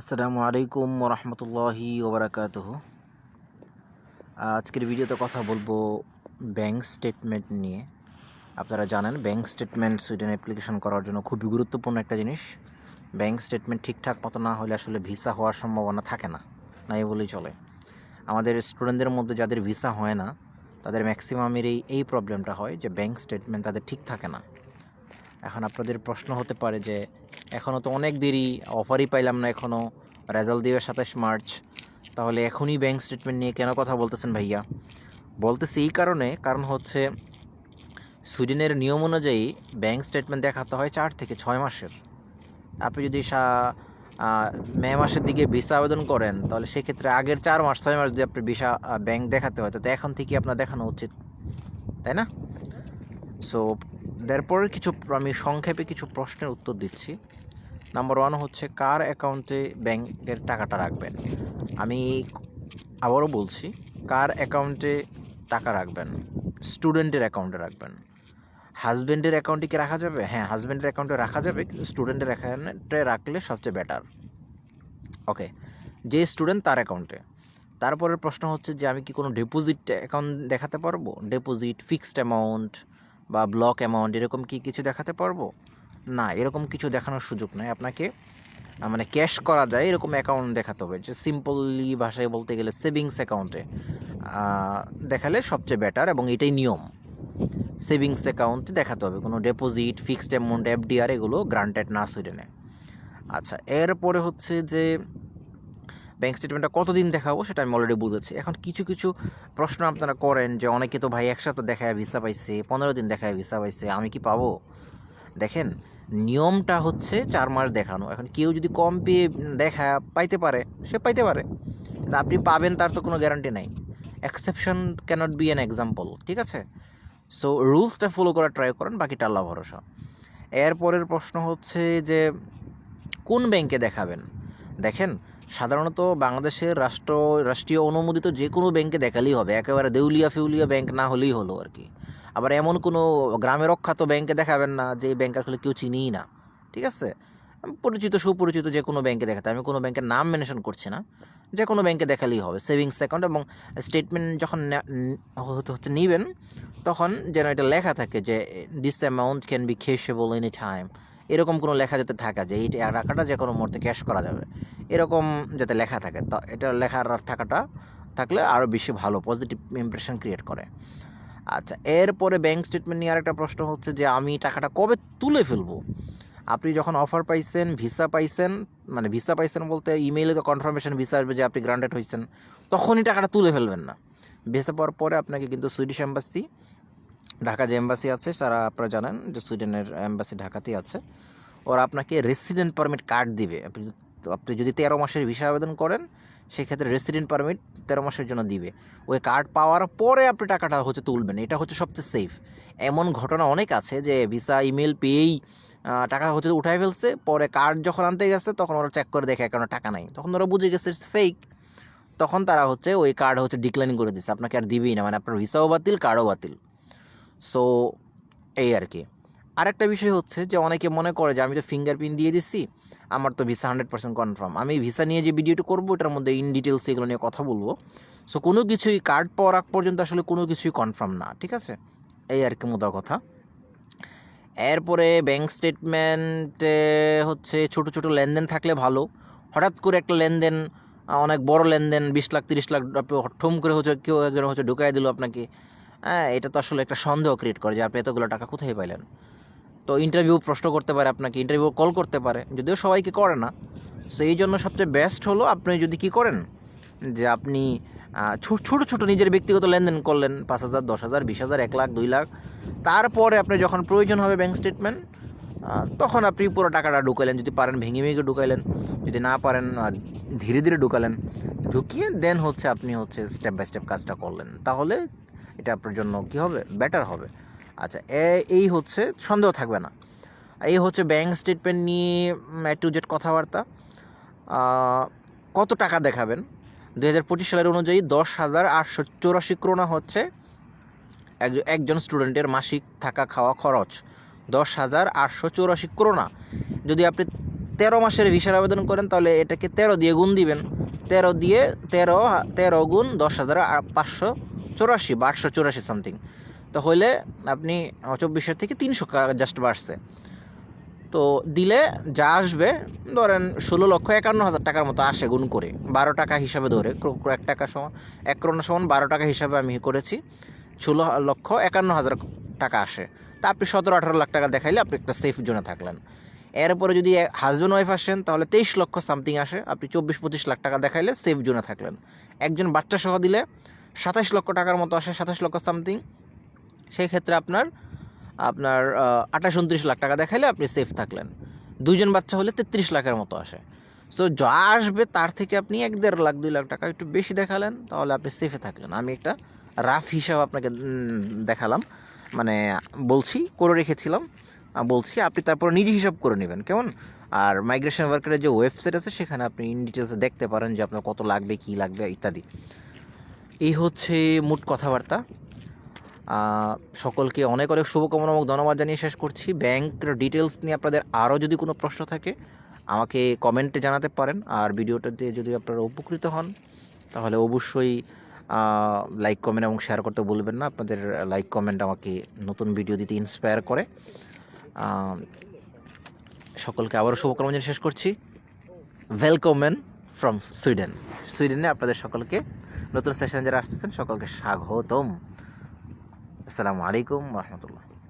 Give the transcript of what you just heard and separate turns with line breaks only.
আসসালামু আলাইকুম রহমতুল্লাহি ওবরাকাতুহ। আজকের ভিডিওতে কথা বলব ব্যাংক স্টেটমেন্ট নিয়ে। আপনারা জানেন, ব্যাংক স্টেটমেন্ট সুইডেন অ্যাপ্লিকেশন করার জন্য খুবই গুরুত্বপূর্ণ একটা জিনিস। ব্যাংক স্টেটমেন্ট ঠিকঠাক মতো না হলে আসলে ভিসা হওয়ার সম্ভাবনা থাকে না, নাই বলেই চলে। আমাদের স্টুডেন্টদের মধ্যে যাদের ভিসা হয় না, তাদের ম্যাক্সিমামের এই এই প্রবলেমটা হয় যে ব্যাংক স্টেটমেন্ট তাদের ঠিক থাকে না। এখন আপনাদের প্রশ্ন হতে পারে যে এখনও তো অনেক দেরি অফারই পাইলাম না এখনও রেজাল্ট দিবে সাতাশ মার্চ, তাহলে এখনই ব্যাংক স্টেটমেন্ট নিয়ে কেন কথা বলতেছেন ভাইয়া? বলতেছি এই কারণে, কারণ হচ্ছে সুইডেনের নিয়ম অনুযায়ী ব্যাংক স্টেটমেন্ট দেখাতে হয় চার থেকে ছয় মাসের। আপনি যদি মে মাসের দিকে ভিসা আবেদন করেন, তাহলে সেক্ষেত্রে আগের চার মাস, ছয় মাস যদি আপনি ভিসা ব্যাংক দেখাতে হয় তো এখন থেকে আপনার দেখানো উচিত। তাই না? সো তারপরে কিছু আমি সংক্ষেপে কিছু প্রশ্নের উত্তর দিচ্ছি। নাম্বার ওয়ান হচ্ছে, কার অ্যাকাউন্টে ব্যাংকের টাকাটা রাখবেন? আমি আবারও বলছি, কার অ্যাকাউন্টে টাকা রাখবেন? স্টুডেন্টের অ্যাকাউন্টে রাখবেন। হাজব্যান্ডের অ্যাকাউন্টে কি রাখা যাবে? হ্যাঁ হাজব্যান্ডের অ্যাকাউন্টে রাখা যাবে, কিন্তু স্টুডেন্টের অ্যাকাউন্টে রাখলে সবচেয়ে বেটার ওকে যে স্টুডেন্ট তার অ্যাকাউন্টে তারপরের প্রশ্ন হচ্ছে যে, আমি কি কোনো ডিপোজিট অ্যাকাউন্ট দেখাতে পারব? ডিপোজিট ফিক্সড অ্যামাউন্ট বা ব্লক অ্যামাউন্ট এরকম কি কিছু দেখাতে পারব? না, এরকম কিছু দেখানোর সুযোগ নাই। আপনাকে মানে ক্যাশ করা যায়, এরকম অ্যাকাউন্ট দেখাতে হবে। যে সিম্পলি ভাষায় বলতে গেলে সেভিংস অ্যাকাউন্টে দেখালে সবচেয়ে বেটার এবং এটাই নিয়ম। সেভিংস অ্যাকাউন্টে দেখাতে হবে। কোনো ডিপোজিট ফিক্সড অ্যামাউন্ট এফডিআর এগুলো গ্রান্টেড না সুইডেনে আচ্ছা এরপরে হচ্ছে যে ব্যাংক স্টেটমেন্টটা কতদিন দেখাবো সেটা আমি অলরেডি বুঝেছি। এখন কিছু কিছু প্রশ্ন আপনারা করেন যে অনেকে তো ভাই এক সপ্তাহ দেখায় ভিসা পাইছে, পনেরো দিন দেখায় ভিসা পাইছে, আমি কি পাবো? দেখেন, নিয়মটা হচ্ছে চার মাস দেখানো। এখন কেউ যদি কম পেয়ে দেখা পাইতে পারে, সে পাইতে পারে। কিন্তু আপনি পাবেন তার তো কোনো গ্যারান্টি নাই। Exception cannot be an example ঠিক আছে? সো রুলসটা ফলো করার ট্রাই করেন, বাকিটা আল্লাহ ভরসা। এরপরের প্রশ্ন হচ্ছে যে কোন ব্যাংকে দেখাবেন? দেখেন সাধারণত বাংলাদেশের রাষ্ট্র, রাষ্ট্রীয় অনুমোদিত যে কোনো ব্যাংকে দেখালেই হবে। একেবারে দেউলিয়া ফেউলিয়া ব্যাংক না হলেই হলো আর কি। আবার এমন কোনো গ্রামের অখ্যাত ব্যাংকে দেখাবেন না, যে ব্যাংক আসলে কেউ চিনিই না। ঠিক আছে? পরিচিত, সুপরিচিত যে কোনো ব্যাংকে দেখাতে আমি কোনো ব্যাংকের নাম মেনশন করছি না। যে কোনো ব্যাংকে দেখালেই হবে। সেভিংস অ্যাকাউন্ট এবং স্টেটমেন্ট যখন হচ্ছে নিবেন, তখন যেন এটা লেখা থাকে যে this amount can be cashable any time এরকম কোনো লেখা যাতে থাকা যে এই টাকাটা যে কোনো মুহূর্তে ক্যাশ করা যাবে। এরকম যাতে লেখা থাকে, তা এটা লেখার থাকাটা থাকলে আরও বেশি ভালো পজিটিভ ইমপ্রেশন ক্রিয়েট করে। আচ্ছা এরপরে ব্যাংক স্টেটমেন্ট নিয়ে আরেকটা প্রশ্ন হচ্ছে যে, আমি টাকাটা কবে তুলে ফেলব? আপনি যখন অফার পাইছেন ভিসা পাইছেন মানে ভিসা পাইছেন বলতে ইমেইলে তো কনফার্মেশন ভিসা আসবে যে আপনি গ্রান্টেড হয়েছেন তখনই টাকাটা তুলে ফেলবেন না। ভিসা পাওয়ার পরে আপনাকে কিন্তু সুইডিশ এম্বাসি ঢাকা যে এম্বাসি আছে তারা আপনারা জানেন যে সুইডেনের এম্বাসি ঢাকাতেই আছে। ওরা আপনাকে রেসিডেন্ট পারমিট কার্ড দিবে। আপনি আপনি যদি তেরো মাসের ভিসা আবেদন করেন, সেক্ষেত্রে রেসিডেন্ট পারমিট তেরো মাসের জন্য দিবে। ওই কার্ড পাওয়ার পরে আপনি টাকাটা হচ্ছে তুলবেন। এটা হচ্ছে সবচেয়ে সেফ এমন ঘটনা অনেক আছে যে ভিসা ইমেল পেয়েই টাকা হচ্ছে উঠাই ফেলছে, পরে কার্ড যখন আনতে গেছে, তখন ওরা চেক করে দেখে কারণ টাকা নাই। তখন ওরা বুঝে গেছে ইটস ফেক তখন তারা হচ্ছে ওই কার্ড হচ্ছে ডিক্লাইন করে দিচ্ছে আপনাকে আর দিবেই না। মানে আপনার ভিসাও বাতিল কার্ডও বাতিল। সো এই আর কি। আরেকটা বিষয় হচ্ছে যে অনেকে মনে করে যে আমি তো ফিঙ্গারপ্রিন্ট দিয়ে দিচ্ছি আমার তো ভিসা হান্ড্রেড পার্সেন্ট কনফার্ম আমি ভিসা নিয়ে যে ভিডিওটা করব, এটার মধ্যে ইন ডিটেলস এগুলো নিয়ে কথা বলব। সো কোনো কিছুই কার্ড পাওয়ার আগ পর্যন্ত আসলে কোনো কিছুই কনফার্ম না, ঠিক আছে? এই আর কি মোদা কথা। এরপরে ব্যাংক স্টেটমেন্টে হচ্ছে ছোট ছোট লেনদেন থাকলে ভালো। হঠাৎ করে একটা লেনদেন, অনেক বড় লেনদেন, বিশ লাখ, তিরিশ লাখ ঠুম করে হচ্ছে কেউ একজন হচ্ছে ঢুকাই দিল আপনাকে। হ্যাঁ এটা তো আসলে একটা সন্দেহ ক্রিয়েট করে যে আপনি এতগুলো টাকা কোথায় পাইলেন? তো ইন্টারভিউ প্রশ্ন করতে পারে আপনাকে ইন্টারভিউ কল করতে পারে, যদিও সবাইকে করে না। সো এই জন্য সবচেয়ে বেস্ট হলো আপনি যদি কি করেন, যে আপনি ছোট ছোট নিজের ব্যক্তিগত লেনদেন করলেন, পাঁচ হাজার, দশ হাজার, বিশ হাজার, এক লাখ, দুই লাখ। তারপরে আপনি যখন প্রয়োজন হবে ব্যাঙ্ক স্টেটমেন্ট তখন আপনি পুরো টাকাটা ঢুকাইলেন। যদি পারেন, ভেঙে ভেঙে ঢুকাইলেন। যদি না পারেন ধীরে ধীরে ঢুকালেন। ঢুকিয়ে দেন হচ্ছে আপনি হচ্ছে স্টেপ বাই স্টেপ কাজটা করলেন। তাহলে এটা আপনার জন্য কী হবে? বেটার হবে। আচ্ছা এই হচ্ছে, সন্দেহ থাকবে না। এই হচ্ছে ব্যাংক স্টেটমেন্ট নিয়ে টু জেড কথাবার্তা। কত টাকা দেখাবেন? দু হাজার পঁচিশ সালের অনুযায়ী দশ হাজার আটশো চৌরাশি ক্রোনা হচ্ছে। এক- একজন স্টুডেন্টের মাসিক থাকা খাওয়া খরচ দশ হাজার আটশো চৌরাশি ক্রোনা। যদি আপনি তেরো মাসের ভিসার আবেদন করেন, তাহলে এটাকে তেরো দিয়ে গুণ দিবেন। তেরো দিয়ে তেরো তেরো গুণ দশ হাজার পাঁচশো চৌরাশি বা আটশো চৌরাশি সামথিং তো হইলে আপনি চব্বিশের থেকে তিনশো জাস্ট বাড়ছে। তো দিলে যা আসবে, ধরেন ষোলো লক্ষ একান্ন হাজার টাকার মতো আসে গুণ করে। বারো টাকা হিসাবে ধরে এক টাকা সমান, এক করোনা সমান বারো টাকা হিসাবে আমি করেছি, ষোলো লক্ষ একান্ন হাজার টাকা আসে। তা আপনি সতেরো আঠারো লাখ টাকা দেখাইলে আপনি একটা সেফ জোনে থাকলেন। এরপরে যদি হাজব্যান্ড ওয়াইফ আসেন, তাহলে তেইশ লক্ষ সামথিং আসে। আপনি চব্বিশ পঁচিশ লাখ টাকা দেখাইলে সেফ জোনে থাকলেন। একজন বাচ্চা সহ দিলে সাতাশ লক্ষ টাকার মতো আসে, সাতাশ লক্ষ সামথিং সেই ক্ষেত্রে আপনার আপনার আঠাশ উনত্রিশ লাখ টাকা দেখাইলে আপনি সেফ থাকলেন। দুইজন বাচ্চা হলে তেত্রিশ লাখের মতো আসে। সো যা আসবে তার থেকে আপনি এক দেড় লাখ, দুই লাখ টাকা একটু বেশি দেখালেন, তাহলে আপনি সেফে থাকলেন। আমি একটা রাফ হিসাব আপনাকে দেখালাম। মানে বলছি, করে রেখেছিলাম। বলছি, আপনি তারপর নিজে হিসাব করে নেবেন, কেমন? আর মাইগ্রেশন ওয়ার্কারের যে ওয়েবসাইট আছে, সেখানে আপনি ইন ডিটেলসে দেখতে পারেন যে আপনার কত লাগবে, কী লাগবে, ইত্যাদি। এই হচ্ছে মোট কথাবার্তা। সকলকে অনেক অনেক শুভকামনা এবং ধন্যবাদ জানিয়ে শেষ করছি। ব্যাংক ডিটেলস নিয়ে আপনাদের আরও যদি কোনো প্রশ্ন থাকে, আমাকে কমেন্টে জানাতে পারেন। আর ভিডিওটাতে যদি আপনারা উপকৃত হন, তাহলে অবশ্যই লাইক, কমেন্ট এবং শেয়ার করতে বলবেন না। আপনাদের লাইক, কমেন্ট আমাকে নতুন ভিডিও দিতে ইন্সপায়ার করে। সকলকে আবারও শুভকামনা জানিয়ে শেষ করছি। ওয়েলকামেন ফ্রম সুইডেন সুইডেনে আপনাদের সকলকে নতুন সেশন যারা আসতেছেন সকলকে স্বাগতম। আসসালামু আলাইকুম রহমতুল্লাহ।